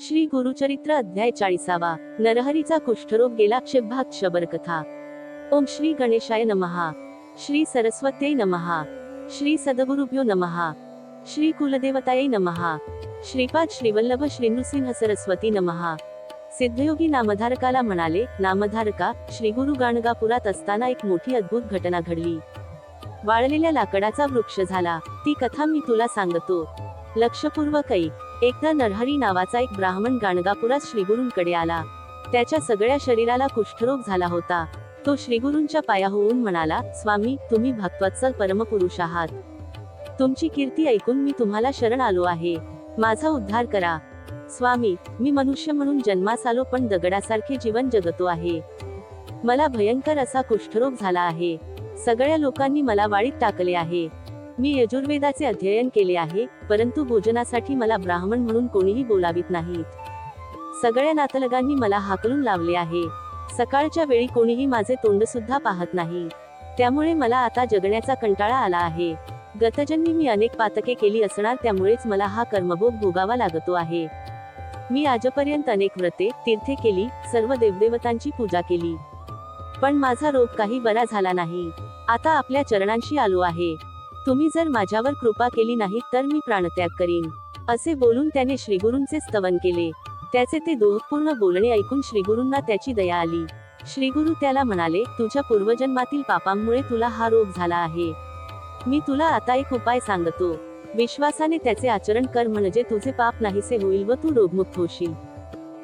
श्री गुरुचरित्र अध्याय चाळीसावा. नरहरीचा कुष्ठरोग गेला क्षेभाग शबरकथा. ओम श्री गणेशाय नमहा श्री सरस्वत्यै नमहा श्री सदगुरुभ्यो नमहा श्री कुलदेवतायै नमहा श्रीपाद श्रीवल्लभ श्री नृसिंह सरस्वती नमहा सिद्धयोगी नामधारकाला म्हणाले नामधारका श्री गुरु गाणगापुरात असताना एक मोठी अद्भुत घटना घडली. वाळलेल्या लाकडाचा वृक्ष झाला. ती कथा मी तुला सांगतो. लक्षपूर्वक ऐक. एकदा नरहरी नावाचा एक ब्राह्मण गाणगापुरात श्रीगुरूंकडे आला. त्याच्या सगळ्या शरीराला कुष्ठरोग झाला होता. तो श्रीगुरूंच्या पाया होऊन म्हणाला स्वामी तुम्ही भक्तवत्सल परमपुरुष आहात. तुमची कीर्ती ऐकून मी तुम्हाला शरण आलो आहे. माझा उद्धार करा. स्वामी मी मनुष्य म्हणून जन्मास आलो पण दगडासारखे जीवन जगतो आहे. मला भयंकर असा कुष्ठरोग झाला आहे. सगळ्या लोकांनी मला वाळीत टाकले आहे. मी यजुर्वेदाचे अध्ययन केले आहे परंतु भोजनासाठी मला ब्राह्मण म्हणून कोणीही बोलावित नाहीत. सगळ्या नातलगांनी मला हाकलून लावले आहे. सकाळच्या वेळी कोणीही माझे तोंड सुद्धा पाहत नाही. त्यामुळे मला आता जगण्याचा कंटाळा आला आहे. गतजन्मी मी अनेक पातके केली असणार त्यामुळेच मला हा कर्मभोग भोगावा लागतो आहे. मी आजपर्यंत अनेक व्रते तीर्थे केली सर्व देवदेवतांची पूजा केली. पण माझा रोग काही बरा झाला नाही. आता आपल्या चरणांशी आलो आहे. तुम्ही जर माझ्यावर कृपा केली नाही तर मी प्राणत्याग करीन. असे बोलून त्याने श्रीगुरूंचे स्तवन केले. त्याचे ते दोहपूर्ण बोलणे ऐकून श्रीगुरूंना त्याची दया आली. श्रीगुरु त्याला म्हणाले तुझ्या पूर्वजन्मातील पापांमुळे तुला हा रोग झाला आहे. मी तुला आता एक उपाय सांगतो. विश्वासाने त्याचे आचरण कर म्हणजे तुझे पाप नाहीसे होईल व तू रोगमुक्त होशील.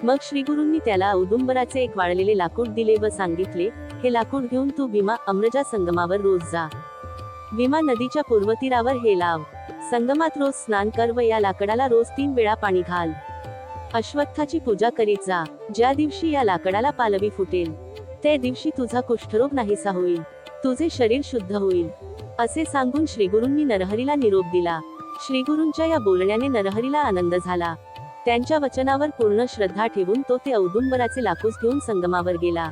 मग श्रीगुरूंनी त्याला औदुंबराचे एक वाळलेले लाकूड दिले व सांगितले हे लाकूड घेऊन तू भीमा अम्रजा संगमावर रोज जा. भीमा नदीच्या पूर्वतीरावर हे लाव संगमात रोज स्नान कर व या लाकडाला रोज तीन वेळा पाणी घाल. अश्वत्थाची पूजा करीत जा. ज्या दिवशी या लाकडाला पालवी फुटेल त्या दिवशी तुझा कुष्ठरोग नाहीसा होईल. तुझे शरीर शुद्ध होईल. असे सांगून श्रीगुरूंनी नरहरीला निरोप दिला. श्रीगुरूंच्या या बोलण्याने नरहरीला आनंद झाला. त्यांच्या वचनावर पूर्ण श्रद्धा ठेवून तो ते औदुंबराचे लाकूड घेऊन संगमावर गेला.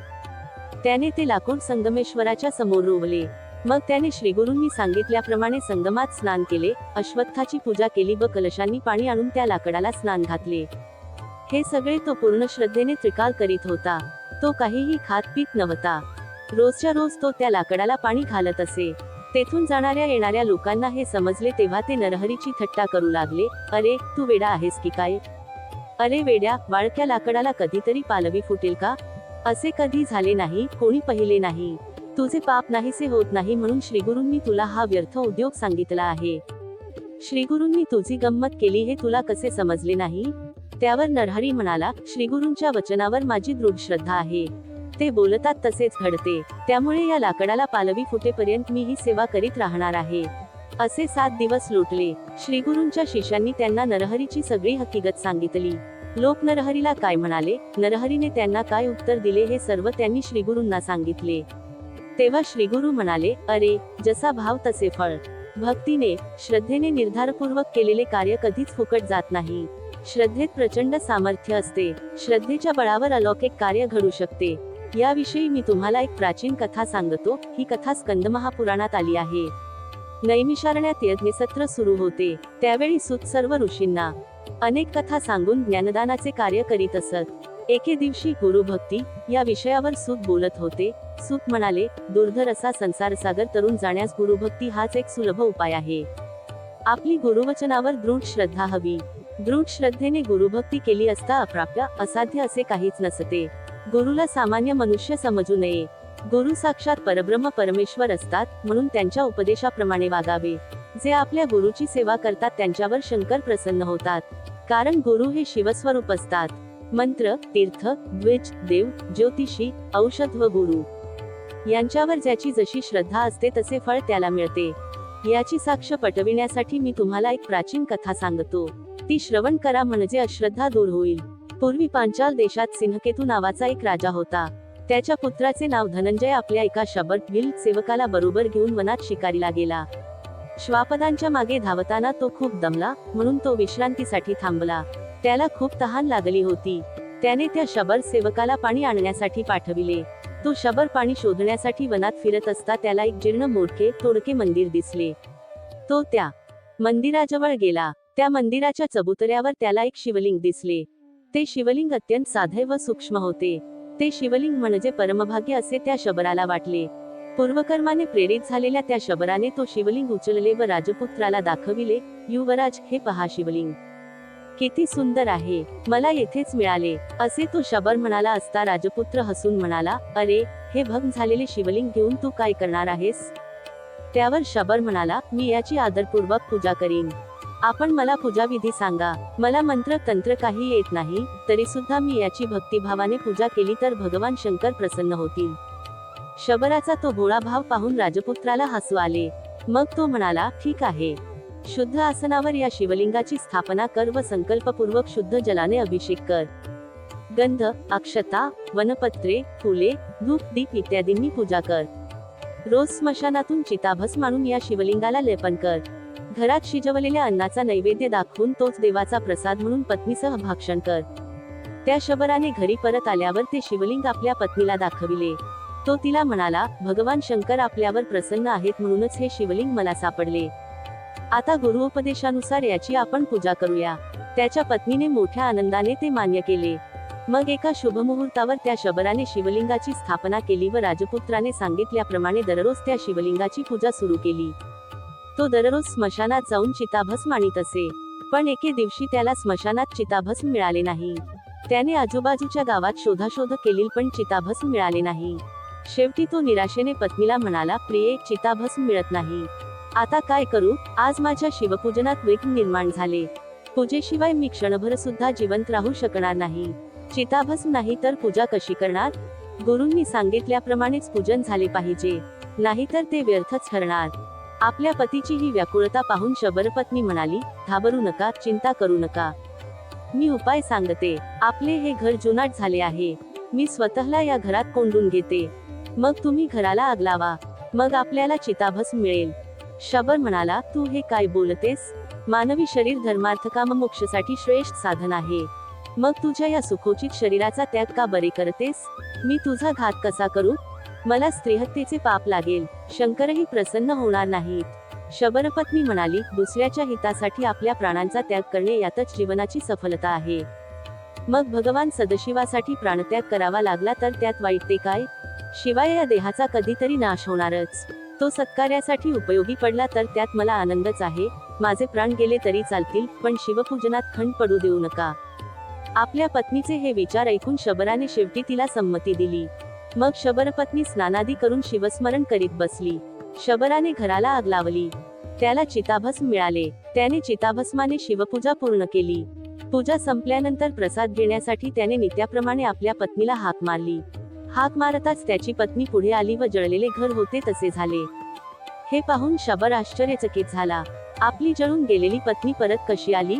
त्याने ते लाकूड संगमेश्वराच्या समोर रोवले. मग त्याने श्रीगुरूंनी सांगितल्याप्रमाणे संगमात स्नान केले अश्वत्थाची पूजा केली व कलशांनी पाणी आणून त्या लाकडाला स्नान घातले. हे सगळे तो पूर्ण श्रद्धेने त्रिकाल करीत होता. तो काहीही खात पीत नव्हता. रोजच्या रोज तो त्या लाकडाला पाणी घालत असे. तेथून जाणाऱ्या येणाऱ्या लोकांना हे समजले तेव्हा ते नरहरीची थट्टा करू लागले अरे तू वेडा आहेस की काय? अरे वेड्या वाळक्या लाकडाला कधीतरी पालवी फुटेल का? असे कधी झाले नाही कोणी पाहिले नाही. तुझे पाप नाहीसे होत नाही म्हणून श्रीगुरूंनी तुला हा व्यर्थ उद्योग सांगितला आहे. श्रीगुरूंनी तुझी गंमत केली हे तुला कसे समजले नाही? त्यावर नरहरी म्हणाला श्रीगुरूंच्या वचनावर माझी दृढ श्रद्धा आहे. ते बोलतात तसेच घडते. त्यामुळे या लाकडाला पालवी फुटेपर्यंत मी ही सेवा करीत राहणार आहे. असे सात दिवस लोटले. श्रीगुरूंच्या शिष्यांनी त्यांना नरहरीची सगळी हकीकत सांगितली. लोक नरहरीला काय म्हणाले? नरहरीने त्यांना काय उत्तर दिले हे सर्व त्यांनी श्रीगुरूंना सांगितले. तेव्हा श्रीगुरु म्हणाले अरे जसा भाव तसे फळ. भक्तीने श्रद्धेने निर्धारपूर्वक केलेले कार्य कधीच फुकट जात नाही. श्रद्धेत प्रचंड सामर्थ्य असते. श्रद्धेच्या बळावर अलौकिक कार्य घडू शकते. याविषयी मी तुम्हाला एक प्राचीन कथा सांगतो. ही कथा स्कंद महापुराणात आली आहे. नैमिषारण्यात यज्ञसत्र सुरू होते. त्यावेळी सुत सर्व ऋषींना अनेक कथा सांगून ज्ञानदानाचे कार्य करीत असत. एके दिवशी गुरुभक्ती या विषयावर सूत बोलत होते. सूत म्हणाले दुर्धर असा संसार सागर तरुण जाण्यास गुरुभक्ती हाच एक सुलभ उपाय आहे. आपली गुरुवचनावर दृढ श्रद्धा हवी. दृढ श्रद्धेने गुरुभक्ती केली असता अप्राप्य असाध्य असे काहीच नसते. गुरुला सामान्य मनुष्य समजू नये. गुरु साक्षात परब्रह्म परमेश्वर असतात म्हणून त्यांच्या उपदेशाप्रमाणे वागावे. जे आपल्या गुरुची सेवा करतात त्यांच्यावर शंकर प्रसन्न होतात. कारण गुरु हे शिवस्वरूप असतात. मंत्र तीर्थ द्विज देव ज्योतिषी औषध व गुरु. यांच्यावर ज्याची जशी श्रद्धा असते तसे फळ त्याला मिळते. याची साक्ष पटविण्यासाठी मी तुम्हाला एक प्राचीन कथा सांगतो. ती श्रवण करा म्हणजे अश्रद्धा दूर होईल. पूर्वी पांचाल देशात सिंहकेतू नावाचा एक राजा होता. त्याच्या पुत्राचे नाव धनंजय आपल्या एका शबर भिल सेवकाला बरोबर घेऊन वनात शिकारीला गेला. श्वापदांच्या मागे धावताना तो खूप दमला म्हणून तो विश्रांतीसाठी थांबला. त्याला खूप तहान लागली होती. त्याने त्या शबर सेवकाला पाणी आणण्यासाठी पाठविले. तो शबर पाणी शोधण्यासाठी वनात फिरत असता त्याला एक जीर्ण मोडके तोडके मंदिर दिसले. तो त्या मंदिराजवळ गेला. त्या मंदिराच्या चबुतऱ्यावर त्याला एक शिवलिंग दिसले. ते शिवलिंग अत्यंत साधे व सूक्ष्म होते. ते शिवलिंग म्हणजे परमभाग्य असे त्या शबराला वाटले. पूर्वकर्माने प्रेरित झालेल्या त्या शबराने तो शिवलिंग उचलले व राजपुत्राला दाखविले युवराज हे पहा शिवलिंग. किती सुंदर आहे मला येथेच मिळाले. असे तो शबर म्हणाला असता राजपुत्र हसून म्हणाला अरे हे भंग झालेले शिवलिंग घेऊन तू काय करणार आहेस? त्यावर शबर म्हणाला मी याची आदरपूर्वक पूजा करीन. आपण मला पूजाविधी सांगा. मला मंत्र तंत्र काही येत नाही तरी सुद्धा मी याची भक्तिभावाने पूजा केली तर भगवान शंकर प्रसन्न होतील. शबराचा तो भोळा भाव पाहून राजपुत्राला हसू आले. मग तो म्हणाला ठीक आहे. शुद्ध आसनावर या शिवलिंगाची स्थापना कर व संकल्पपूर्वक शुद्ध जलाने अभिषेक कर. गंध अक्षता वनपत्रे फुले धूप दीप इत्यादींनी पूजा कर. रोज स्मशानातून चिताभस मानून या शिवलिंगाला लेपन कर. घरात शिजवलेल्या अन्नाचा नैवेद्य दाखवून तोच देवाचा प्रसाद म्हणून पत्नीसह भाक्षण कर. त्या शबराने घरी परत आल्यावर ते शिवलिंग आपल्या पत्नीला दाखविले. तो तिला म्हणाला भगवान शंकर आपल्यावर प्रसन्न आहेत म्हणूनच हे शिवलिंग मला सापडले. आता गुरुपदेशानुसार याची आपण पूजा करूया. त्याच्या पत्नीने मोठ्या आनंदाने ते मान्य केले. मग एका शुभमुहूर्तावर त्या शबराने शिवलिंगाची स्थापना केली व राजपुत्राने सांगितल्याप्रमाणे दररोज त्या शिवलिंगाची पूजा सुरू केली. तो दररोज स्मशानात जाऊन चिताभस मानित असे. पण एके दिवशी त्याला स्मशानात चिताभस मिळाले नाही. त्याने आजूबाजूच्या गावात शोधाशोध केली पण चिताभस मिळाले नाही. शेवटी तो निराशेने पत्नीला म्हणाला प्रिये चिताभस मिळत नाही. आता काय करू? आज माझ्या शिवपूजनात विघ्न निर्माण झाले. पूजेशिवाय मी क्षणभर सुद्धा जिवंत राहू शकणार नाही. चिताभस नाही तर पूजा कशी करणार? गुरूंनी सांगितल्याप्रमाणेच पूजन झाले पाहिजे. नाहीतर ते व्यर्थच ठरणार. आपल्या पतीची ही व्याकुळता पाहून शबरपत्नी म्हणाली घाबरू नका चिंता करू नका. मी उपाय सांगते. आपले हे घर जुनाट झाले आहे. मी स्वतःला या घरात कोंडून घेते. मग तुम्ही घराला आग लावा. मग आपल्याला चिताभस मिळेल. शबर म्हणाला तू हे काय बोलतेस? मानवी शरीर धर्मार्थ काम मोक्षसाठी श्रेष्ठ साधन आहे. मग तुझ्या या सुखोचित शरीराचा त्याग का बरे करतेस? मी तुझा घात कसा करू? मला स्त्रीहत्येचे पाप लागेल. शंकरही प्रसन्न होणार नाहीत. शबरपत्नी म्हणाली दुसऱ्याच्या हितासाठी आपल्या प्राणांचा त्याग करणे यातच जीवनाची सफलता आहे. मग भगवान सदशिवासाठी प्राणत्याग करावा लागला तर त्यात वाईट ते काय? शिवाय या देहाचा कधीतरी नाश होणारच. तो सत्कार्यासाठी उपयोगी पडला तर त्यात मला आनंदच आहे. माझे प्राण गेले तरी चालतील पण शिवपूजनात खंड पडू देऊ नका. आपल्या पत्नीचे हे विचार ऐकून शबराने शेवटी तिला संमती दिली. मग शबरपत्नी स्नानादी करून शिवस्मरण करीत बसली. शबराने घराला आग लावली. त्याला चिताभस्म मिळाले. त्याने चिताभस्माने शिवपूजा पूर्ण केली. पूजा संपल्यानंतर प्रसाद घेण्यासाठी त्याने नित्याप्रमाणे आपल्या पत्नीला हाक मारली. हाक मारताच त्याची पत्नी पुढे आली व जळलेले घर होते तसे झाले. हे पाहून शबर आश्चर्यचकित झाला. आपली जळून गेलेली पत्नी परत कशी आली?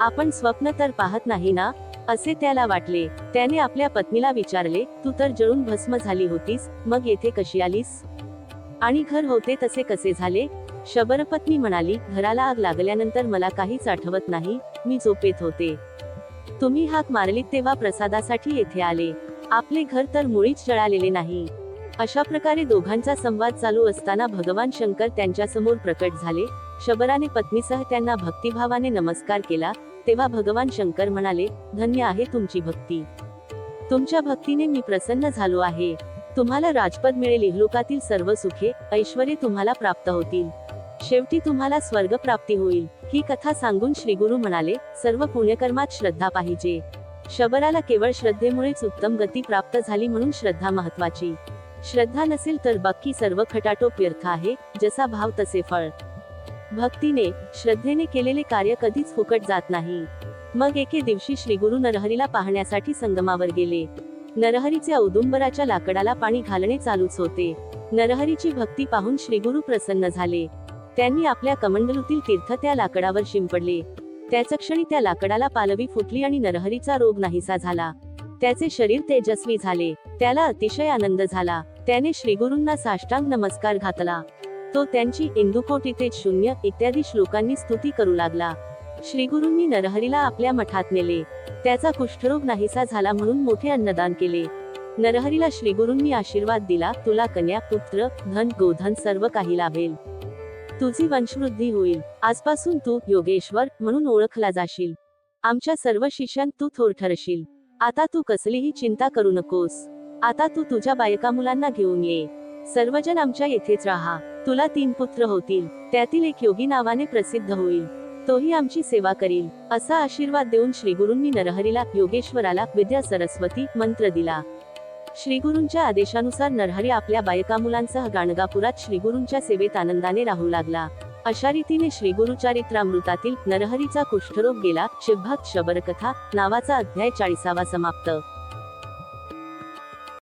आपण स्वप्न तर पाहत नाही ना? असे त्याला वाटले. त्याने आपल्या पत्नीला विचारले तू तर जळून भस्म झाली होतीस मग येथे कशी आलीस? आणि घर होते तसे कसे झाले? शबरपत्नी म्हणाली घराला आग लागल्यानंतर मला काहीच आठवत नाही. मी झोपेत होते. तुम्ही हाक मारलीत तेव्हा प्रसादासाठी येथे आले. आपले घर तर मुळीच जळालेले नाही. अशा प्रकारे दोघांचा संवाद चालू असताना भगवान शंकर त्यांच्यासमोर प्रकट झाले. शबराने पत्नीसह त्यांना भक्तिभावाने नमस्कार केला. तेव्हा भगवान शंकर म्हणाले धन्य आहे तुमची भक्ती. तुमच्या भक्तीने मी प्रसन्न झालो आहे. तुम्हाला राजपद मिळेल. इहलोकातील सर्व सुखे ऐश्वर्य तुम्हाला प्राप्त होतील. शेवटी तुम्हाला स्वर्ग प्राप्ती होईल. ही कथा सांगून श्रीगुरु म्हणाले सर्व पुण्यकर्मात श्रद्धा पाहिजे. शबराला केवळ श्रद्धेमुळेच उत्तम गती प्राप्त झाली म्हणून श्रद्धा महत्वाची. श्रद्धा नसेल तर बाकी सर्व खटाटोप व्यर्थ आहे जसा भाव तसे फळ. भक्तीने श्रद्धेने केलेले कार्य कधीच फुकट जात नाही. मग एके दिवशी श्री गुरु नरहरीला पाहण्यासाठी संगमावर गेले. नरहरीचे औदुंबराच्या लाकडाला पाणी घालणे चालूच होते. नरहरीची भक्ती पाहून श्री गुरु प्रसन्न झाले. त्यांनी आपल्या कमंडलूतील तीर्थ त्या लाकडावर शिंपडले. त्याच क्षणी त्या लाकडाला पालवी फुटली आणि नरहरीचा रोग नाहीसा झाला. त्याचे शरीर तेजस्वी झाले. त्याला अतिशय आनंद झाला. त्याने श्रीगुरूंना साष्टांग नमस्कार घातला. तो त्यांची इंदुकोटी ते शून्य इत्यादी श्लोकांनी स्तुती करू लागला. श्रीगुरूंनी नरहरीला आपल्या मठात नेले. त्याचा कुष्ठरोग नाहीसा झाला म्हणून मोठे अन्नदान केले. नरहरीला श्रीगुरूंनी आशीर्वाद दिला. तुला कन्या पुत्र धन गोधन सर्व काही लाभेल. तुझी वंशवृद्धी होईल. आजपासून तू योगेश्वर म्हणून ओळखला जाशील. आमच्या सर्व शिष्यां तू थोर ठरशील. आता तू कसलीही चिंता करू नकोस. आता तू तुझ्या बायका मुलांना घेऊन ये. सर्वजण आमच्या येथेच राहा. तुला तीन पुत्र होतील. त्यातील एक योगी नावाने प्रसिद्ध होईल. तोही आमची सेवा करील. असा आशीर्वाद देऊन श्रीगुरूंनी नरहरीला योगेश्वराला विद्या सरस्वती मंत्र दिला. श्रीगुरूंच्या आदेशानुसार नरहरी आपल्या बायका मुलांसह गाणगापुरात श्रीगुरूंच्या सेवेत आनंदाने राहू लागला. अशा रीतीने श्रीगुरुचारित्रामृतातील नरहरीचा कुष्ठरोग गेला. शिवभक्त शबरकथा नावाचा अध्याय चाळीसावा समाप्त.